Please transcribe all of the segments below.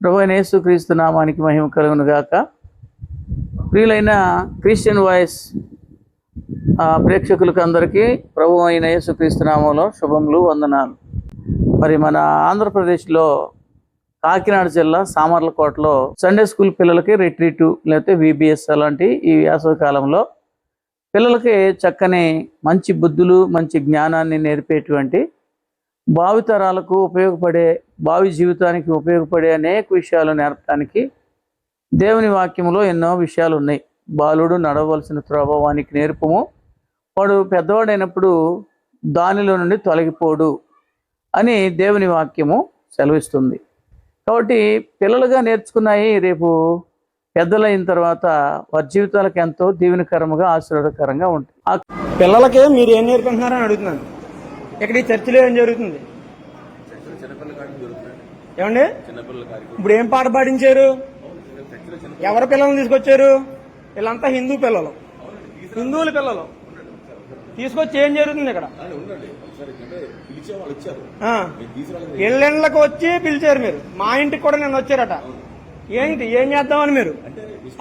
ప్రభు అయిన యేసుక్రీస్తు నామానికి మహిమ కలుగును గాక. ప్రియులైన క్రిస్టియన్ వాయిస్ ప్రేక్షకులకు అందరికీ ప్రభు అయిన యేసుక్రీస్తు నామంలో శుభములు వందనాలు. మరి మన ఆంధ్రప్రదేశ్లో కాకినాడ జిల్లా సామర్లకోటలో సండే స్కూల్ పిల్లలకి రిట్రీటు లేకపోతే విబిఎస్ అలాంటి ఈ వేసవి కాలంలో పిల్లలకి చక్కని మంచి బుద్ధులు మంచి జ్ఞానాన్ని నేర్పేటువంటి భావితరాలకు ఉపయోగపడే భావి జీవితానికి ఉపయోగపడే అనేక విషయాలు నేర్పడానికి దేవుని వాక్యంలో ఎన్నో విషయాలు ఉన్నాయి బాలుడు నడవలసిన త్రోభవానికి నేర్పము. వాడు పెద్దవాడైనప్పుడు దానిలో నుండి తొలగిపోడు అని దేవుని వాక్యము సెలవిస్తుంది. కాబట్టి పిల్లలుగా నేర్చుకున్నాయి రేపు పెద్దలైన తర్వాత వారి జీవితాలకు ఎంతో దీవెనకరంగా ఆశీర్వాదకరంగా ఉంటుంది ఆ పిల్లలకి మీరు ఏం నేర్పుతున్నారని అడుగుతున్నాను. ఇక్కడ ఈ చర్చిలో ఏం జరుగుతుంది? ఏమండి? ఇప్పుడు ఏం పాట పాడించారు? ఎవరి పిల్లల్ని తీసుకొచ్చారు? వీళ్ళంతా హిందూ పిల్లలు. హిందువుల పిల్లలు. తీసుకొచ్చి ఏం జరుగుతుంది ఇక్కడ. ఇళ్ళకి వచ్చి పిలిచారు మీరు. మా ఇంటికి కూడా నేను వచ్చారట. ఏంటి? ఏం చేద్దామని మీరు?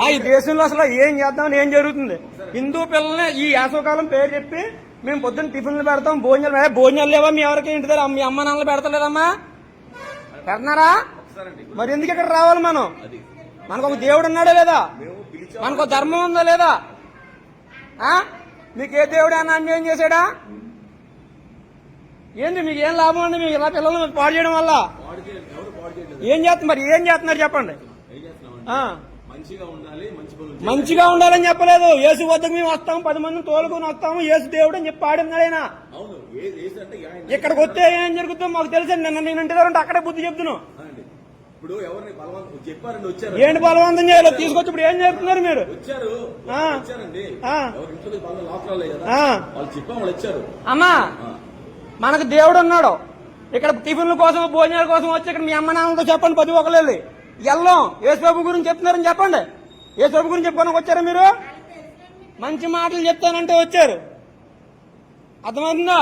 ఆ ఈ దేశంలో అసలు ఏం చేద్దామని ఏం జరుగుతుంది? హిందూ పిల్లల్ని ఈ వేసవకాలం పేరు చెప్పి మేము పొద్దున్న టిఫిన్లు పెడతాం భోజనాలు భోజనాలు లేవా? మీ ఎవరికి ఇంటి దగ్గర? మీ అమ్మ నాన్నలు పెడతలేదమ్మా పెడుతున్నారా? మరి ఎందుకు ఇక్కడ రావాలి మనం? మనకు ఒక దేవుడు ఉన్నాడా లేదా? మనకు ఒక ధర్మం ఉందా లేదా? మీకు ఏ దేవుడు అన్న అన్యాయం చేశాడా? ఏంది మీకు ఏం లాభం అండి? మీకు ఇలా పిల్లల్ని పాడు చేయడం వల్ల? ఏం చేస్తున్నారు? మరి ఏం చేస్తున్నారు చెప్పండి. మంచిగా ఉండాలని చెప్పలేదు. యేసు వద్దకు మేము వస్తాం పది మందిని తోలుకొని వస్తాము యేసు దేవుడు అని చెప్పి పాడినాడు ఆయన. ఇక్కడికి వస్తే ఏం జరుగుతుందో మాకు తెలుసు. నిన్న నేను ఇంటి అక్కడే బుద్ధి చెప్తున్నాను ఇప్పుడు ఎవరిని బలవంతం చెప్పారండి వచ్చారు? ఏంటి బలవంతం చేయాలి తీసుకొచ్చి ఇప్పుడు ఏం చేస్తున్నారు మీరు? వచ్చారు. వచ్చారండి. ఇంట్లో బలం కదా. వాళ్ళు చెప్పాం వాళ్ళు వచ్చారు. అమ్మా మనకు దేవుడు ఉన్నాడు. ఇక్కడ టిఫిన్ల కోసం భోజనాల కోసం వచ్చి ఇక్కడ మీ అమ్మ నాన్నలతో చెప్పండి పది ఒకళ్ళు ఎల్లం. యేసుబాబు గురించి చెప్తున్నారని చెప్పండి. యేసుబాబు గురించి చెప్పుకోడానికి వచ్చారా మీరు? మంచి మాటలు చెప్తానంటే వచ్చారు. అర్థమవుతుందా?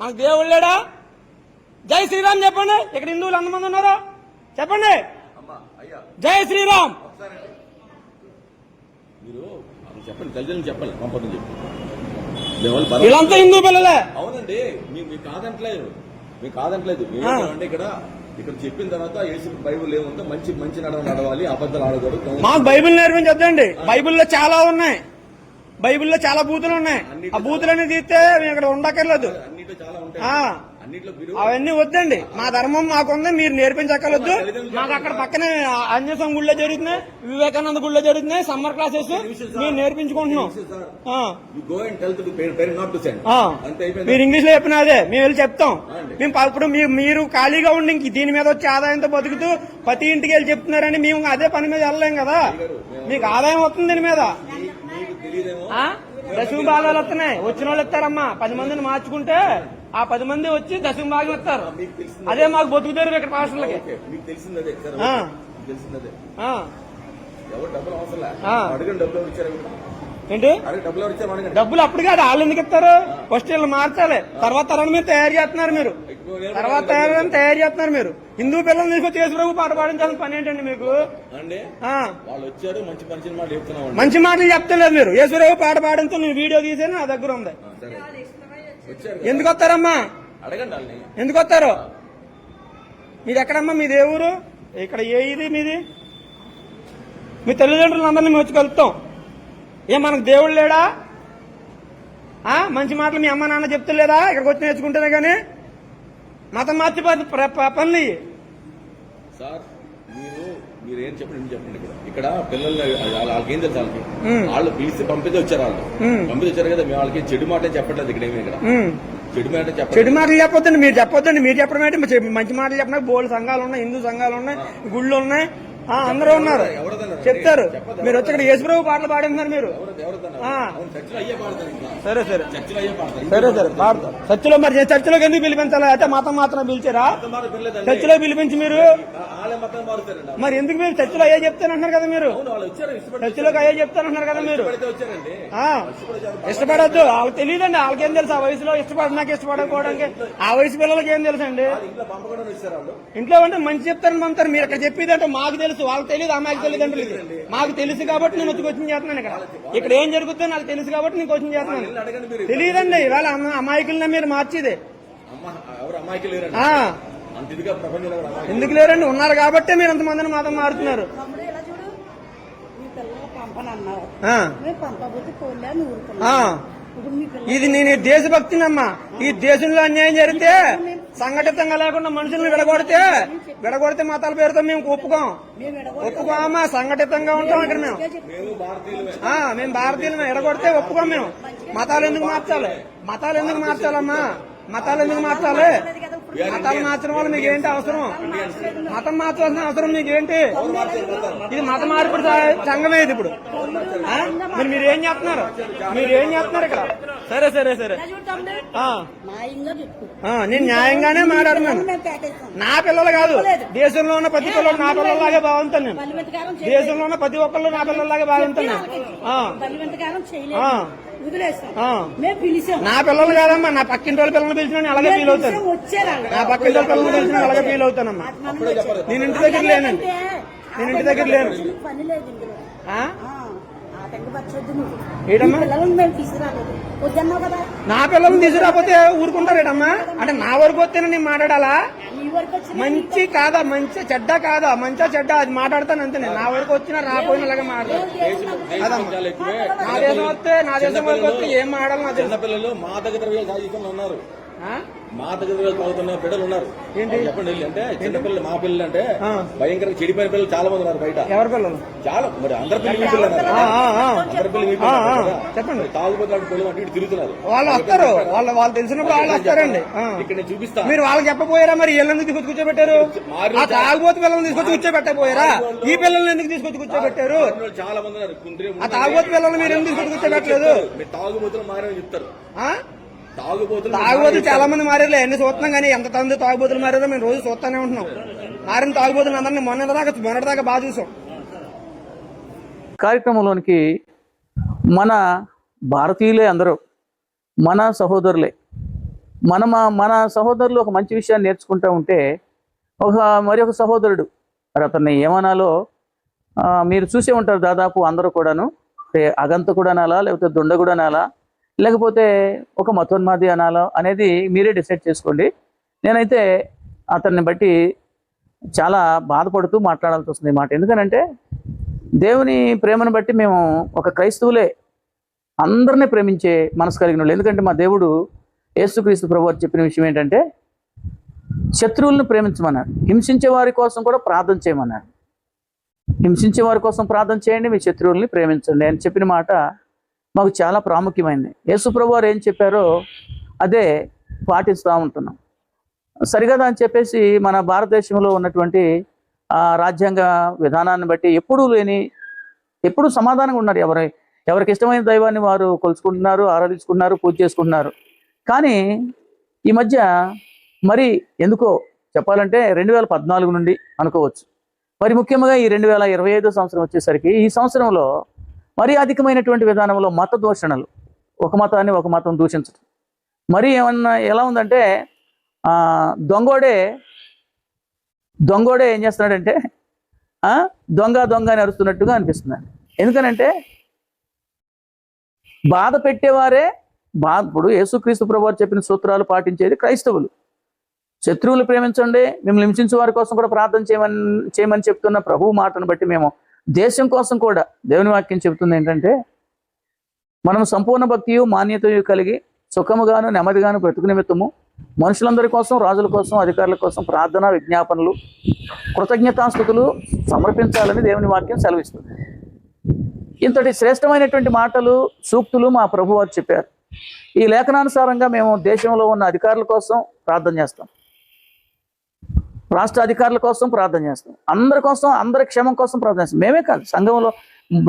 మనకు దేవుడు లేడా? జై శ్రీరామ్ చెప్పండి. ఇక్కడ హిందువులు ఎంతమంది ఉన్నారు? చెప్పండి. జై శ్రీరామ్. మీరు చెప్పండి. తల్లిదండ్రులు చెప్పాలి పంపదని చెప్పి వీళ్ళంతా హిందూ పిల్లలే. అవునండి. మీకు కాదంటలేదు. మీకు కాదంటలేదు. అంటే ఇక్కడ. ఇక్కడ చెప్పిన తర్వాత యేసు బైబుల్ ఏముందో మంచి మంచి నడవ నడవాలి అబద్ధాలు ఆడకూడదు. మాకు బైబిల్ నేర్పించొద్దండి. బైబిల్లో చాలా ఉన్నాయి. బైబిల్లో చాలా బూతులు ఉన్నాయి. ఆ బూతులన్నీ తీస్తే మేము ఇక్కడ ఉండక్కర్లేదు. అన్నిట్లో చాలా ఉంటాయి. అవన్నీ వద్దండి. మా ధర్మం మాకుంది మీరు నేర్పించక్కర్లేదు. మాకు అక్కడ పక్కనే అన్యసం గుళ్ళో జరుగుతున్నాయి వివేకానంద గుళ్ళో జరుగుతున్నాయి సమ్మర్ క్లాసెస్ మేము నేర్పించుకుంటున్నాం. మీరు ఇంగ్లీష్లో చెప్పిన అదే మేము వెళ్ళి చెప్తాం. మేము ఇప్పుడు మీరు ఖాళీగా ఉండి ఇంక దీని మీద వచ్చి ఆదాయంతో బతుకుతూ ప్రతి ఇంటికి వెళ్ళి చెప్తున్నారని మేము అదే పని మీద వెళ్ళలేం కదా. మీకు ఆదాయం వస్తుంది దీని మీద? దశమ భాగాలు వస్తున్నాయి. వచ్చిన వాళ్ళు ఇస్తారమ్మా. పది మందిని మార్చుకుంటే ఆ పది మంది వచ్చి దశమ భాగం ఇస్తారు అదే మాకు బతుకుతారు ఇక్కడ ఇచ్చారు ఏంటి? డబ్బులు అప్పుడు కాదు వాళ్ళు ఎందుకు ఇస్తారు? ఫస్ట్ వీళ్ళు మార్చాలి. తర్వాత తరాన్ని మీరు తయారు చేస్తున్నారు మీరు. తర్వాత తయారు తయారు చేస్తున్నారు మీరు. హిందూ పిల్లల్ని తీసుకొచ్చి యేసు ప్రభు పాట పాడించాల్సిన పని ఏంటండి మీకు? మంచి మాటలు చెప్తలేదు మీరు. యేసురావు పాట పాడంతో నేను వీడియో తీసాను నా దగ్గర ఉంది. ఎందుకు వస్తారమ్మా? ఎందుకు వస్తారు? మీది ఎక్కడమ్మా? మీ దేవురు ఇక్కడ ఏ ఇది మీది? మీ తల్లిదండ్రులు అందరినీ మేము వచ్చి కలుపుతాం. ఏ మనకు దేవుడు లేడా? ఆ మంచి మాటలు మీ అమ్మ నాన్న చెప్తలేదా? ఇక్కడికి వచ్చి నేర్చుకుంటేనే కానీ మతం మార్చి ప- ప్ర- ప- పనులు. సార్ మీరు మీరు ఏం చెప్పండి ఏం చెప్పండి ఇక్కడ? ఇక్కడ పిల్లలు వాళ్ళ- వాళ్ళకి ఏం తెలుసు వాళ్ళకి. వాళ్ళు పిలిచి పంపితే వచ్చారు వాళ్ళు. పంపితే వచ్చారు కదా మేము వాళ్ళకి చెడు మాట చెప్పట్లేదు ఇక్కడ ఏమి ఇక్కడ. చెడు మాట చెడు మాటలు చెప్పొద్దండి మీరు చెప్పొద్దండి మీరు చెప్పడం ఏంటి? మంచి మాటలు చెప్పినా బోల్డ్ సంఘాలు ఉన్నాయి హిందూ సంఘాలు ఉన్నాయి గుళ్ళు ఉన్నాయి అందరూ ఉన్నారు. చెప్తారు. మీరు వచ్చి ఇక్కడ యేసుప్రభు పాటలు పాడుతున్నారు మీరు. సరే సరే. చర్చిలో సరే సరే. పాడతారు చర్చిలో మరి చర్చిలోకి ఎందుకు పిలిపించాలి? అయితే మతం మాత్రం పిలిచారా? చర్చిలో పిలిపించి మీరు? మరి ఎందుకు మీరు చర్చిలో అయ్యే చెప్తానంటున్నారు కదా మీరు? చర్చిలోకి అయ్యే చెప్తానంటున్నారు కదా మీరు? ఇష్టపడద్దు. వాళ్ళకి తెలియదండి. వాళ్ళకేం తెలుసు? ఆ వయసులో ఇష్టపడినాక ఇష్టపడకపోవడానికి. ఆ వయసు పిల్లలకి ఏం తెలుసు అండి ఇంట్లో అంటే మంచి చెప్తారని పంపుతారు. మీరు అక్కడ చెప్పేది అంటే మాకు తెలుసు. వాళ్ళకి తెలియదు అమ్మాయికి తెలియదు అంటే మాకు తెలుసు కాబట్టి నేను వచ్చి కోచింగ్ చేస్తున్నాను ఇక్కడ. ఇక్కడ ఏం జరుగుతుందో నాకు తెలుసు కాబట్టి నేను కోచింగ్ చేస్తున్నాను. తెలియదండి ఇవాళ అమ్మ అమాయకులనే మీరు మార్చేది. ఎందుకు లేరండి? ఉన్నారు కాబట్టి మీరు అంతమందిని మాత్రం మారుతున్నారు. ఇది నేను ఈ దేశభక్తినమ్మా. ఈ దేశంలో అన్యాయం జరిగితే సంఘటితంగా లేకుండా మనుషుల్ని విడగొడితే విడగొడితే మతాల పేరుతో మేము ఒప్పుకోం. ఒప్పుకోమా? సంఘటితంగా ఉంటాం ఇక్కడ మేము. మేము భారతీయులమే ఆ, మేము భారతీయులు ఎడగొడితే ఒప్పుకోం మేము. మతాలు ఎందుకు మార్చాలి? మతాలు ఎందుకు మార్చాలమ్మా? మతాలు ఎందుకు మార్చాలి? మతాలు మార్చడం వల్ల మీకు ఏంటి అవసరం? మతం మార్చాల్సిన అవసరం మీకు ఏంటి? ఇది మత మార్పిడి సంఘమే ఇది ఇప్పుడు? మరి మీరు ఏం చేస్తున్నారు? మీరు ఏం చేస్తున్నారు ఇక్కడ? సరే సరే సరే. నేను న్యాయంగానే మాట్లాడుతున్నాను. నా పిల్లలు కాదు. దేశంలో ఉన్న ప్రతి పిల్లలు నా పిల్లల్లాగే బాగుంటాను నేను. దేశంలో ఉన్న ప్రతి ఒక్కళ్ళు నా పిల్లల్లాగే బాగుంటాను నా పిల్లలు కాదమ్మా నా పక్కింటి వాళ్ళ పిల్లల్ని పిలిచిన అలాగే ఫీల్ అవుతాను. నా పక్కింటి వాళ్ళ పిల్లల్ని పిలిచిన అలాగే ఫీల్ అవుతానమ్మా. నేను ఇంటి దగ్గర లేనండి. నేను ఇంటి దగ్గర లేను నా పిల్లల్ని తీసుకురాకపోతే ఊరుకుంటారేటమ్మా అంటే నా వరకు వస్తేనే నేను మాట్లాడాలా? మంచి కాదా? మంచి చెడ్డ కాదా? మంచిగా చెడ్డ? అది మాట్లాడతాను అంతే నేను నా వరకు వచ్చినా రాపోయిన అలాగే మాట్లాడతాను నా దేశం వస్తే నా దేశం వరకు వస్తే ఏం మాట్లాడాలి నా చిన్నపిల్లలు మా దగ్గర ఉన్నారు ఆ? మా దగ్గర తాగుతున్న బిడ్డలు ఉన్నారు. ఏంటి? చెప్పండి అంటే చిన్నపిల్లలు మా పిల్లలు అంటే. భయంకరంగా చెడిపోయిన పిల్లలు చాలా మంది ఉన్నారు బయట. ఎవరి పిల్లలు? చాలా మరి అందరి పిల్లలు మీ పిల్లలు. అందరి పిల్లలు మీ పిల్లలు? చెప్పండి. మరి తాగుబోతు పిల్లలు అంటే ఇటు తిరుగుతున్నారు. వాళ్ళు వస్తారు. వాళ్ళు వాళ్ళు తెలిసినప్పుడు వాళ్ళు వస్తారండి. ఇక్కడ నేను చూపిస్తా. మీరు వాళ్ళకి చెప్పపోయారా మరి? వీళ్ళని తీసుకొచ్చి కూర్చోబెట్టారు? తాగుబోతు పిల్లల్ని తీసుకొచ్చి కూర్చోబెట్టకపోయారా? ఈ పిల్లల్ని ఎందుకు తీసుకొచ్చి కూర్చోబెట్టారు? చాలా మంది ఉన్నారు. ఆ తాగుబోతు పిల్లల్ని మీరు ఎందుకు తీసుకొచ్చి కూర్చోబెట్టలేదు? తాగుబోతులు మారని చెప్తారు? తాగుబోతులు చాలా మంది మారారు ఎన్ని చూస్తున్నాం కానీ ఎంత మంది తాగుబోతులు మారారో మేము రోజు చూస్తానే ఉంటున్నాం. మారిన తాగుబోతులు అందరినీ మొన్న దాకా మొన్నటి దాకా బాగా చూసాం. కార్యక్రమంలోనికి మన భారతీయులే అందరూ మన సహోదరులే. మన మన సహోదరులు ఒక మంచి విషయాన్ని నేర్చుకుంటూ ఉంటే ఒక మరి ఒక సహోదరుడు మరి అతన్ని ఏమనాలో మీరు చూసే ఉంటారు దాదాపు అందరూ కూడాను. అంటే అగంతకుడు అనాలా లేకపోతే దుండగుడు అనాలా లేకపోతే ఒక మతోన్మాది అనాలో అనేది మీరే డిసైడ్ చేసుకోండి. నేనైతే అతన్ని బట్టి చాలా బాధపడుతూ మాట్లాడాల్సి వస్తుంది ఈ మాట. ఎందుకనంటే దేవుని ప్రేమను బట్టి మేము ఒక క్రైస్తవులే అందరినీ ప్రేమించే మనసు కలిగిన వాళ్ళు. ఎందుకంటే మా దేవుడు యేసుక్రీస్తు ప్రభు చెప్పిన విషయం ఏంటంటే శత్రువులను ప్రేమించమన్నారు. హింసించే వారి కోసం కూడా ప్రార్థన చేయమన్నారు. హింసించే వారి కోసం ప్రార్థన చేయండి మీ శత్రువుల్ని ప్రేమించండి అని చెప్పిన మాట మాకు చాలా ప్రాముఖ్యమైనది యేసుప్రభు వారు ఏం చెప్పారో అదే పాటిస్తూ ఉంటున్నాం. సరిగదా అని చెప్పేసి మన భారతదేశంలో ఉన్నటువంటి రాజ్యాంగ విధానాన్ని బట్టి ఎప్పుడూ లేని ఎప్పుడు సమాధానంగా ఉన్నారు ఎవరి ఎవరికి ఇష్టమైన దైవాన్ని వారు కొలుచుకుంటున్నారు ఆరాధించుకుంటున్నారు పూజ చేసుకుంటున్నారు. కానీ ఈ మధ్య మరి ఎందుకో చెప్పాలంటే రెండు వేల పద్నాలుగు నుండి అనుకోవచ్చు. మరి ముఖ్యంగా ఈ రెండు వేల ఇరవై ఐదో సంవత్సరం వచ్చేసరికి ఈ సంవత్సరంలో మరీ అధికమైనటువంటి విధానంలో మత దూషణలు. ఒక మతాన్ని ఒక మతం దూషించడం. మరి ఏమన్నా ఎలా ఉందంటే ఆ, దొంగోడే దొంగోడే ఏం చేస్తున్నాడంటే ఆ, దొంగ దొంగ అని అరుస్తున్నట్టుగా అనిపిస్తుంది ఎందుకనంటే బాధ పెట్టేవారే బా ఇప్పుడు యేసుక్రీస్తు ప్రభువారు చెప్పిన సూత్రాలు పాటించేది క్రైస్తవులు. శత్రువులు ప్రేమించండి మేము హింసించే వారి కోసం కూడా ప్రార్థన చేయమని చేయమని చెప్తున్న ప్రభువు మాటను బట్టి మేము దేశం కోసం కూడా దేవుని వాక్యం చెబుతుంది ఏంటంటే మనం సంపూర్ణ భక్తియు మాన్యతయు కలిగి సుఖముగాను నెమ్మదిగాను బ్రతుకు నిమిత్తము మనుషులందరి కోసం రాజుల కోసం అధికారుల కోసం ప్రార్థన విజ్ఞాపనలు కృతజ్ఞతాస్థుతులు సమర్పించాలని దేవుని వాక్యం సెలవిస్తుంది. ఇంతటి శ్రేష్టమైనటువంటి మాటలు సూక్తులు మా ప్రభువారు చెప్పారు. ఈ లేఖనానుసారంగా మేము దేశంలో ఉన్న అధికారుల కోసం ప్రార్థన చేస్తాం. రాష్ట్ర అధికారుల కోసం ప్రార్థన చేస్తాం. అందరి కోసం అందరి క్షేమం కోసం ప్రార్థన చేస్తాం. మేమే కాదు సంఘంలో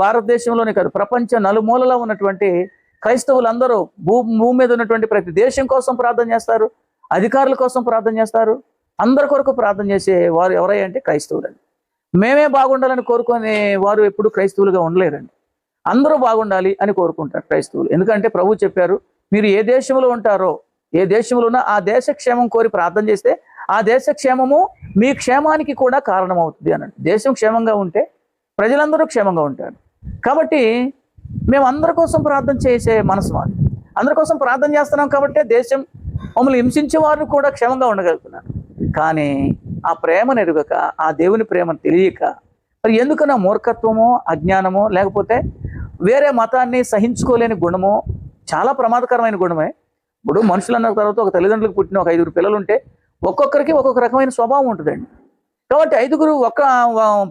భారతదేశంలోనే కాదు ప్రపంచ నలుమూలలో ఉన్నటువంటి క్రైస్తవులందరూ భూ భూమి మీద ఉన్నటువంటి ప్రతి దేశం కోసం ప్రార్థన చేస్తారు అధికారుల కోసం ప్రార్థన చేస్తారు అందరి కొరకు ప్రార్థన చేసే వారు ఎవరై అంటే క్రైస్తవులండి. మేమే బాగుండాలని కోరుకునే వారు ఎప్పుడు క్రైస్తవులుగా ఉండలేరండి. అందరూ బాగుండాలి అని కోరుకుంటారు క్రైస్తవులు. ఎందుకంటే ప్రభు చెప్పారు మీరు ఏ దేశంలో ఉంటారో ఏ దేశంలో ఉన్నా ఆ దేశ క్షేమం కోరి ప్రార్థన చేస్తే ఆ దేశ క్షేమము మీ క్షేమానికి కూడా కారణమవుతుంది అన్నాడు. దేశం క్షేమంగా ఉంటే ప్రజలందరూ క్షేమంగా ఉంటారు. కాబట్టి మేము అందరి కోసం ప్రార్థన చేసే మనసు మాది. అందరి కోసం ప్రార్థన చేస్తున్నాం కాబట్టి దేశం మమ్మల్ని హింసించే వారు కూడా క్షేమంగా ఉండగలుగుతున్నారు. కానీ ఆ ప్రేమను ఎరుగక ఆ దేవుని ప్రేమను తెలియక మరి ఎందుకన్నా మూర్ఖత్వమో అజ్ఞానమో లేకపోతే వేరే మతాన్ని సహించుకోలేని గుణమో చాలా ప్రమాదకరమైన గుణమే. ఇప్పుడు మనుషులు అన్న తర్వాత ఒక తల్లిదండ్రులకు పుట్టిన ఒక ఐదుగురు పిల్లలు ఉంటే ఒక్కొక్కరికి ఒక్కొక్క రకమైన స్వభావం ఉంటుందండి. కాబట్టి ఐదుగురు ఒక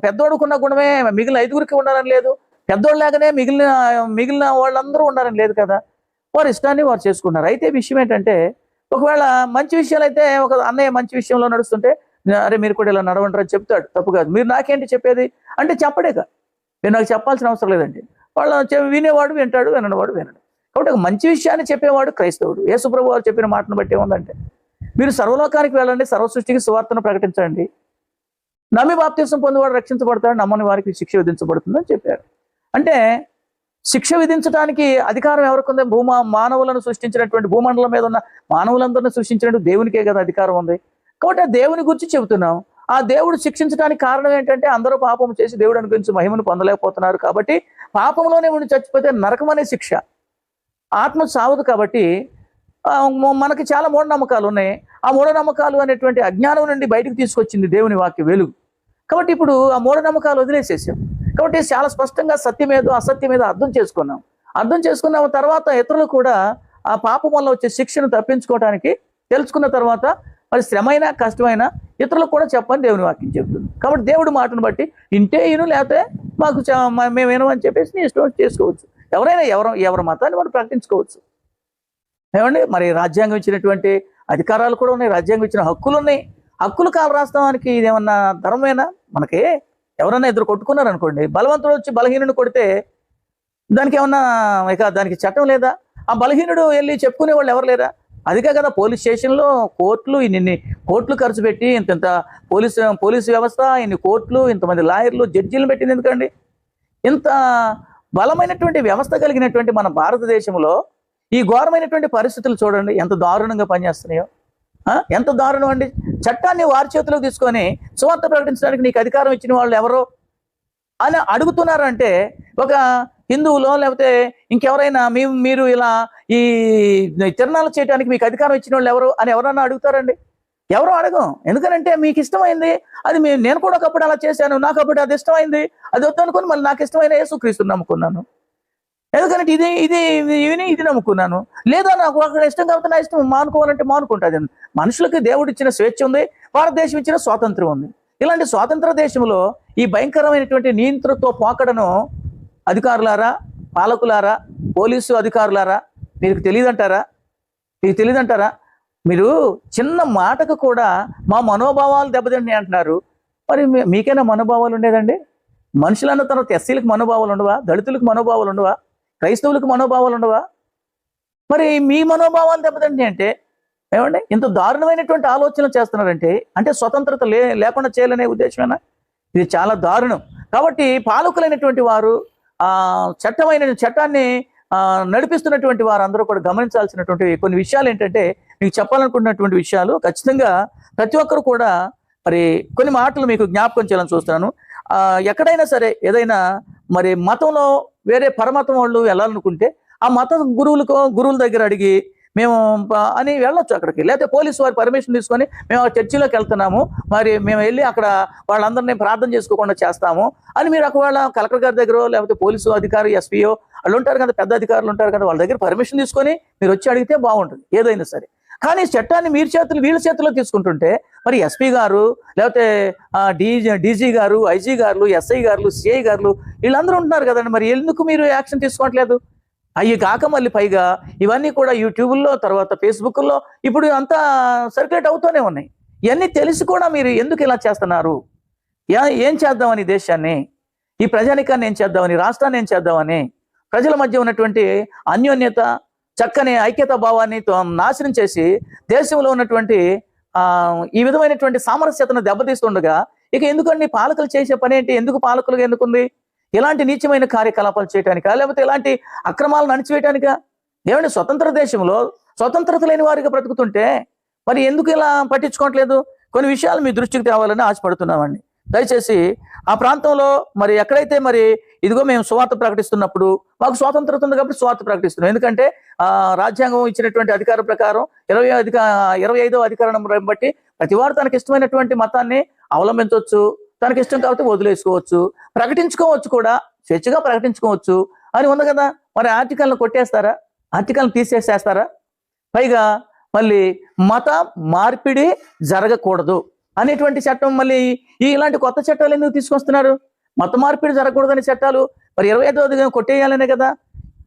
పెద్దోడుకున్న గుణమే మిగిలిన ఐదుగురికి ఉండాలని లేదు. పెద్దోళ్ళు లేకనే మిగిలిన మిగిలిన వాళ్ళందరూ ఉండాలని లేదు కదా. వారి ఇష్టాన్ని వారు చేసుకున్నారు అయితే విషయం ఏంటంటే ఒకవేళ మంచి విషయాలు అయితే ఒక అన్నయ్య మంచి విషయంలో నడుస్తుంటే అరే మీరు కూడా ఇలా నడవంటారు చెప్తాడు. తప్పు కాదు. మీరు నాకేంటి చెప్పేది? అంటే చెప్పడేక మీరు నాకు చెప్పాల్సిన అవసరం లేదండి. వాళ్ళు వినేవాడు వింటాడు వినవాడు వినడు. కాబట్టి ఒక మంచి విషయాన్ని చెప్పేవాడు క్రైస్తవుడు. యేసుప్రభు వారు చెప్పిన మాటను బట్టి ఏముందంటే మీరు సర్వలోకానికి వెళ్ళండి సర్వ సృష్టికి సువార్తను ప్రకటించండి. నమ్మి బాప్తీసం పొందేవాడు రక్షించబడతాడు నమ్మని వారికి శిక్ష విధించబడుతుందని చెప్పారు. అంటే శిక్ష విధించడానికి అధికారం ఎవరికి ఉంది భూమా మానవులను సృష్టించినటువంటి భూమండలం మీద ఉన్న మానవులందరినీ సృష్టించినట్టు దేవునికే కదా అధికారం ఉంది. కాబట్టి ఆ దేవుని గురించి చెబుతున్నాం. ఆ దేవుడు శిక్షించడానికి కారణం ఏంటంటే అందరూ పాపం చేసి దేవుడు అనుగురించి మహిమను పొందలేకపోతున్నారు కాబట్టి పాపంలోనే ఉండి చచ్చిపోతే నరకం అనే శిక్ష. ఆత్మ సావదు కాబట్టి మనకి చాలా మూఢనమ్మకాలు ఉన్నాయి. ఆ మూఢనమ్మకాలు అనేటువంటి అజ్ఞానం నుండి బయటకు తీసుకొచ్చింది దేవుని వాక్య వెలుగు. కాబట్టి ఇప్పుడు ఆ మూఢనమ్మకాలు వదిలేసేసాం. కాబట్టి చాలా స్పష్టంగా సత్యం ఏదో అసత్యం ఏదో అర్థం చేసుకున్నాం. అర్థం చేసుకున్న తర్వాత ఇతరులు కూడా ఆ పాపం వల్ల వచ్చే శిక్షను తప్పించుకోవడానికి తెలుసుకున్న తర్వాత మరి శ్రమైనా కష్టమైన ఇతరులకు కూడా చెప్పని దేవుని వాక్యం చెప్తుంది. కాబట్టి దేవుడు మాటను బట్టి ఇంటే ఈను లేకపోతే మాకు మేము వినమని చెప్పేసి నీ ఇష్టం చేసుకోవచ్చు. ఎవరైనా ఎవరు ఎవరి మతాన్ని మనం ప్రకటించుకోవచ్చు. ఏమండి? మరి రాజ్యాంగం ఇచ్చినటువంటి అధికారాలు కూడా ఉన్నాయి. రాజ్యాంగం ఇచ్చిన హక్కులు ఉన్నాయి. హక్కులు కాలు రాస్తామానికి ఇదేమన్నా ధర్మమేనా? మనకి ఎవరైనా ఇద్దరు కొట్టుకున్నారు అనుకోండి బలవంతుడు వచ్చి బలహీనుడు కొడితే దానికి ఏమన్నా ఇక దానికి చట్టం లేదా? ఆ బలహీనుడు వెళ్ళి చెప్పుకునే వాళ్ళు ఎవరు లేరా? అదికే కదా పోలీస్ స్టేషన్లో కోర్టులు ఇన్ని కోర్టులు ఖర్చు పెట్టి ఇంత ఇంత పోలీస్ పోలీస్ వ్యవస్థ ఇన్ని కోర్టులు ఇంతమంది లాయర్లు జడ్జీలు పెట్టింది ఎందుకండి? ఇంత బలమైనటువంటి వ్యవస్థ కలిగినటువంటి మన భారతదేశంలో ఈ ఘోరమైనటువంటి పరిస్థితులు చూడండి ఎంత దారుణంగా పనిచేస్తున్నాయో. ఎంత దారుణం అండి? చట్టాన్ని వారి చేతిలోకి తీసుకొని సువార్త ప్రకటించడానికి నీకు అధికారం ఇచ్చిన వాళ్ళు ఎవరో అని అడుగుతున్నారంటే ఒక హిందువులో లేకపోతే ఇంకెవరైనా మీ మీరు ఇలా ఈ తిరణాలు చేయడానికి మీకు అధికారం ఇచ్చిన వాళ్ళు ఎవరు అని ఎవరన్నా అడుగుతారండి? ఎవరు అడగం. ఎందుకనంటే మీకు ఇష్టమైంది అది మీ నేను కూడా ఒకప్పుడు అలా చేశాను నాకు అప్పుడు అది ఇష్టమైంది అది వద్దనుకుని మళ్ళీ నాకు ఇష్టమైన యేసుక్రీస్తుని నమ్ముకున్నాను. ఎందుకంటే ఇది ఇది ఇది ఇది నమ్ముకున్నాను. లేదా నాకు అక్కడ ఇష్టం కాబట్టి నా ఇష్టం మానుకోవాలంటే మానుకుంటుంది. మనుషులకి దేవుడు ఇచ్చిన స్వేచ్ఛ ఉంది భారతదేశం ఇచ్చిన స్వాతంత్రం ఉంది. ఇలాంటి స్వాతంత్ర దేశంలో ఈ భయంకరమైనటువంటి నియంత్రణతో పోకడను అధికారులారా పాలకులారా పోలీసు అధికారులారా మీకు తెలియదంటారా? మీకు తెలియదంటారా? మీరు చిన్న మాటకు కూడా మా మనోభావాలు దెబ్బతిండి అంటున్నారు. మరి మీ- మీకైనా మనోభావాలు ఉండేదండి? మనుషులన్న తర్వాత ఎస్సీలకు మనోభావాలు ఉండవా? దళితులకు మనోభావాలు ఉండవా? క్రైస్తవులకు మనోభావాలు ఉండవా? మరి మీ మనోభావాలు దెబ్బతింటే అంటే ఏమండి? ఇంత దారుణమైనటువంటి ఆలోచనలు చేస్తున్నారంటే అంటే స్వతంత్రత లే లేకుండా చేయాలనే ఉద్దేశమేనా? ఇది చాలా దారుణం. కాబట్టి పాలకులైనటువంటి వారు చట్టమైన చట్టాన్ని నడిపిస్తున్నటువంటి వారందరూ కూడా గమనించాల్సినటువంటి కొన్ని విషయాలు ఏంటంటే మీకు చెప్పాలనుకుంటున్నటువంటి విషయాలు ఖచ్చితంగా ప్రతి ఒక్కరు కూడా మరి కొన్ని మాటలు మీకు జ్ఞాపకం చేయాలని చూస్తున్నాను. ఎక్కడైనా సరే ఏదైనా మరి మతంలో వేరే పరమతం వాళ్ళు వెళ్ళాలనుకుంటే ఆ మత గురువులకు గురువుల దగ్గర అడిగి మేము అని వెళ్ళొచ్చు అక్కడికి. లేకపోతే పోలీసు వారి పర్మిషన్ తీసుకొని మేము ఆ చర్చిలోకి వెళ్తున్నాము. మరి మేము వెళ్ళి అక్కడ వాళ్ళందరినీ ప్రార్థన చేసుకోకుండా చేస్తాము అని మీరు ఒకవేళ కలెక్టర్ గారి దగ్గర లేకపోతే పోలీసు అధికారి ఎస్పీఓ వాళ్ళు ఉంటారు కదా పెద్ద అధికారులు ఉంటారు కదా వాళ్ళ దగ్గర పర్మిషన్ తీసుకొని మీరు వచ్చి అడిగితే బాగుంటుంది. ఏదైనా సరే. కానీ చట్టాన్ని మీరు చేతులు వీళ్ళ చేతిలో తీసుకుంటుంటే మరి ఎస్పీ గారు లేకపోతే డీజీ డీజీ గారు ఐజీ గారు ఎస్ఐ గారు సిఐ గారు వీళ్ళందరూ ఉంటున్నారు కదండి. మరి ఎందుకు మీరు యాక్షన్ తీసుకోవట్లేదు? అవి కాక మళ్ళీ పైగా ఇవన్నీ కూడా యూట్యూబ్లో తర్వాత ఫేస్బుక్లో ఇప్పుడు అంతా సర్క్యులేట్ అవుతూనే ఉన్నాయి. ఇవన్నీ తెలిసి కూడా మీరు ఎందుకు ఇలా చేస్తున్నారు? యా- ఏం చేద్దామని ఈ దేశాన్ని? ఈ ప్రజానికాన్ని ఏం చేద్దామని? రాష్ట్రాన్ని ఏం చేద్దామని? ప్రజల మధ్య ఉన్నటువంటి అన్యోన్యత చక్కని ఐక్యత భావాన్ని నాశనం చేసి దేశంలో ఉన్నటువంటి ఈ విధమైనటువంటి సామరస్యతను దెబ్బతీస్తుండగా ఇక ఎందుకండి పాలకులు చేసే పని ఏంటి? ఎందుకు పాలకులుగా ఎందుకుంది? ఇలాంటి నీచమైన కార్యకలాపాలు చేయటానికా? లేకపోతే ఇలాంటి అక్రమాలను అణిచివేయటానికా? ఏమండి స్వతంత్ర దేశంలో స్వతంత్రత లేని వారిగా బ్రతుకుతుంటే మరి ఎందుకు ఇలా పట్టించుకోవట్లేదు? కొన్ని విషయాలు మీ దృష్టికి తేవాలని ఆశపడుతున్నామండి. దయచేసి ఆ ప్రాంతంలో మరి ఎక్కడైతే మరి ఇదిగో మేము స్వార్థ ప్రకటిస్తున్నప్పుడు మాకు స్వాతంత్రత ఉంది కాబట్టి స్వార్థ ప్రకటిస్తున్నాం. ఎందుకంటే ఆ రాజ్యాంగం ఇచ్చినటువంటి అధికార ప్రకారం ఇరవై అధిక ఇరవై ఐదవ అధికారం బట్టి ప్రతి వారు తనకి ఇష్టమైనటువంటి మతాన్ని అవలంబించవచ్చు తనకి ఇష్టం కాబట్టి వదిలేసుకోవచ్చు ప్రకటించుకోవచ్చు కూడా స్వేచ్ఛగా ప్రకటించుకోవచ్చు అని ఉంది కదా. మరి ఆర్టికల్ని కొట్టేస్తారా? ఆర్టికల్ని తీసేసేస్తారా? పైగా మళ్ళీ మత మార్పిడి జరగకూడదు అనేటువంటి చట్టం మళ్ళీ ఈ ఇలాంటి కొత్త చట్టాలు ఎందుకు తీసుకొస్తున్నారు? మత మార్పిడి జరగకూడదని చట్టాలు. మరి ఇరవై ఐదో అధికారం కొట్టేయాలనే కదా.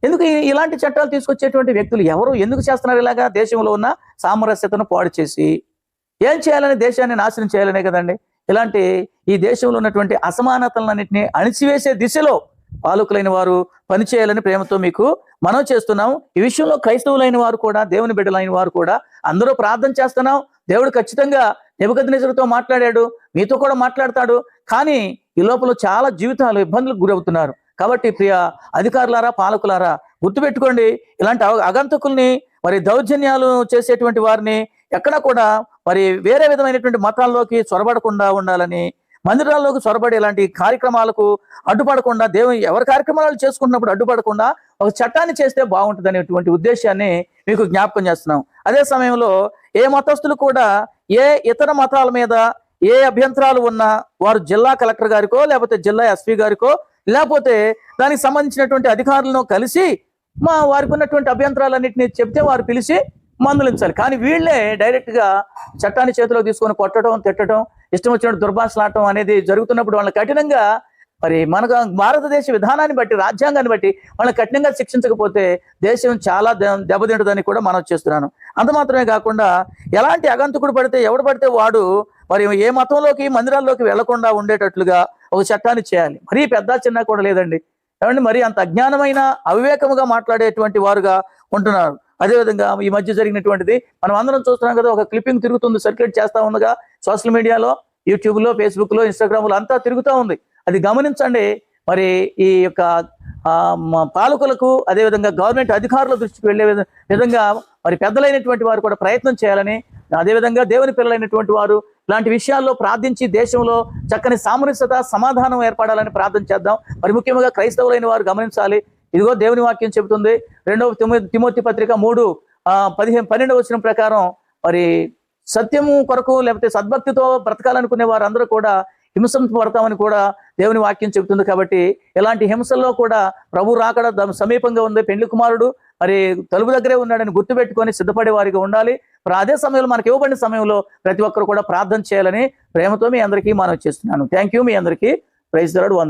ఎందుకు ఇలాంటి చట్టాలు తీసుకొచ్చేటువంటి వ్యక్తులు ఎవరు? ఎందుకు చేస్తున్నారు ఇలాగా? దేశంలో ఉన్న సామరస్యతను పాడు చేసి ఏం చేయాలని దేశాన్ని నాశనం చేయాలనే కదండి. ఇలాంటి ఈ దేశంలో ఉన్నటువంటి అసమానతలన్నింటినీ అణిచివేసే దిశలో పాలకులైన వారు పనిచేయాలని ప్రేమతో మీకు మనం చేస్తున్నాం. ఈ విషయంలో క్రైస్తవులైన వారు కూడా దేవుని బిడ్డలైన వారు కూడా అందరూ ప్రార్థన చేస్తున్నాం. దేవుడు ఖచ్చితంగా నిబద్ధ మాట్లాడాడు మీతో కూడా మాట్లాడతాడు. కానీ ఈ లోపల చాలా జీవితాలు ఇబ్బందులకు గురవుతున్నారు. కాబట్టి ప్రియ అధికారులారా పాలకులారా గుర్తుపెట్టుకోండి ఇలాంటి అవ- అగంతకుల్ని మరి దౌర్జన్యాలు చేసేటువంటి వారిని ఎక్కడా కూడా మరి వేరే విధమైనటువంటి మతాల్లోకి చొరబడకుండా ఉండాలని మందిరాల్లోకి చొరబడి ఇలాంటి కార్యక్రమాలకు అడ్డుపడకుండా దేవు ఎవరి కార్యక్రమాలు చేసుకుంటున్నప్పుడు అడ్డుపడకుండా ఒక చట్టాన్ని చేస్తే బాగుంటుంది అనేటువంటి ఉద్దేశాన్ని మీకు జ్ఞాపకం చేస్తున్నాం. అదే సమయంలో ఏ మతస్థులు కూడా ఏ ఇతర మతాల మీద ఏ అభ్యంతరాలు ఉన్నా వారు జిల్లా కలెక్టర్ గారికో లేకపోతే జిల్లా ఎస్పీ గారికో లేకపోతే దానికి సంబంధించినటువంటి అధికారులను కలిసి మా వారికి ఉన్నటువంటి అభ్యంతరాలన్నింటినీ చెప్తే వారు పిలిచి మందులించాలి కానీ వీళ్ళే డైరెక్ట్గా చట్టాన్ని చేతిలో తీసుకొని కొట్టడం తిట్టడం ఇష్టం వచ్చినట్టు దుర్భాషలాడటం అనేది జరుగుతున్నప్పుడు వాళ్ళని కఠినంగా మరి మనకు భారతదేశ విధానాన్ని బట్టి రాజ్యాంగాన్ని బట్టి వాళ్ళని కఠినంగా శిక్షించకపోతే దేశం చాలా దె- దెబ్బతింటుందని కూడా మనం చేస్తున్నాను. అంత మాత్రమే కాకుండా ఎలాంటి అగంతకుడు పడితే ఎవడు పడితే వాడు మరి ఏ మతంలోకి మందిరాల్లోకి వెళ్ళకుండా ఉండేటట్లుగా ఒక చట్టాన్ని చేయాలి. మరీ పెద్ద చిన్న కూడా లేదండి. ఏమండి మరి అంత అజ్ఞానమైన అవివేకముగా మాట్లాడేటువంటి వారుగా ఉంటున్నారు. అదేవిధంగా ఈ మధ్య జరిగినటువంటిది మనం అందరం చూస్తున్నాం కదా ఒక క్లిప్పింగ్ తిరుగుతుంది సర్క్యులేట్ చేస్తా ఉందిగా సోషల్ మీడియాలో యూట్యూబ్లో ఫేస్బుక్లో ఇన్స్టాగ్రామ్లో అంతా తిరుగుతూ ఉంది. అది గమనించండి. మరి ఈ యొక్క ఆ, పాలకులకు అదేవిధంగా గవర్నమెంట్ అధికారుల దృష్టికి వెళ్ళే విధ- విధంగా మరి పెద్దలైనటువంటి వారు కూడా ప్రయత్నం చేయాలని అదేవిధంగా దేవుని పిల్లలైనటువంటి వారు ఇలాంటి విషయాల్లో ప్రార్థించి దేశంలో చక్కని సామరస్యత సమాధానం ఏర్పడాలని ప్రార్థన చేద్దాం. మరి ముఖ్యంగా క్రైస్తవులైన వారు గమనించాలి. ఇదిగో దేవుని వాక్యం చెబుతుంది. రెండవ తిమోతి పత్రిక మూడు పదిహేను పన్నెండవ వచ్చిన ప్రకారం మరి సత్యము కొరకు లేకపోతే సద్భక్తితో బ్రతకాలనుకునే వారందరూ కూడా హింసించబడతామని కూడా దేవుని వాక్యం చెబుతుంది కాబట్టి ఇలాంటి హింసల్లో కూడా ప్రభు రాకడ సమీపంగా ఉంది. పెళ్ళి కుమారుడు మరి తలుపు దగ్గరే ఉన్నాడని గుర్తుపెట్టుకొని సిద్ధపడే వారిగా ఉండాలి. మరి అదే సమయంలో మనకి ఇవ్వబడిన సమయంలో ప్రతి ఒక్కరు కూడా ప్రార్థన చేయాలని ప్రేమతో మీ అందరికీ మనం చేస్తున్నాను. థ్యాంక్ యూ మీ అందరికీ ప్రైజ్ దరాడు వందన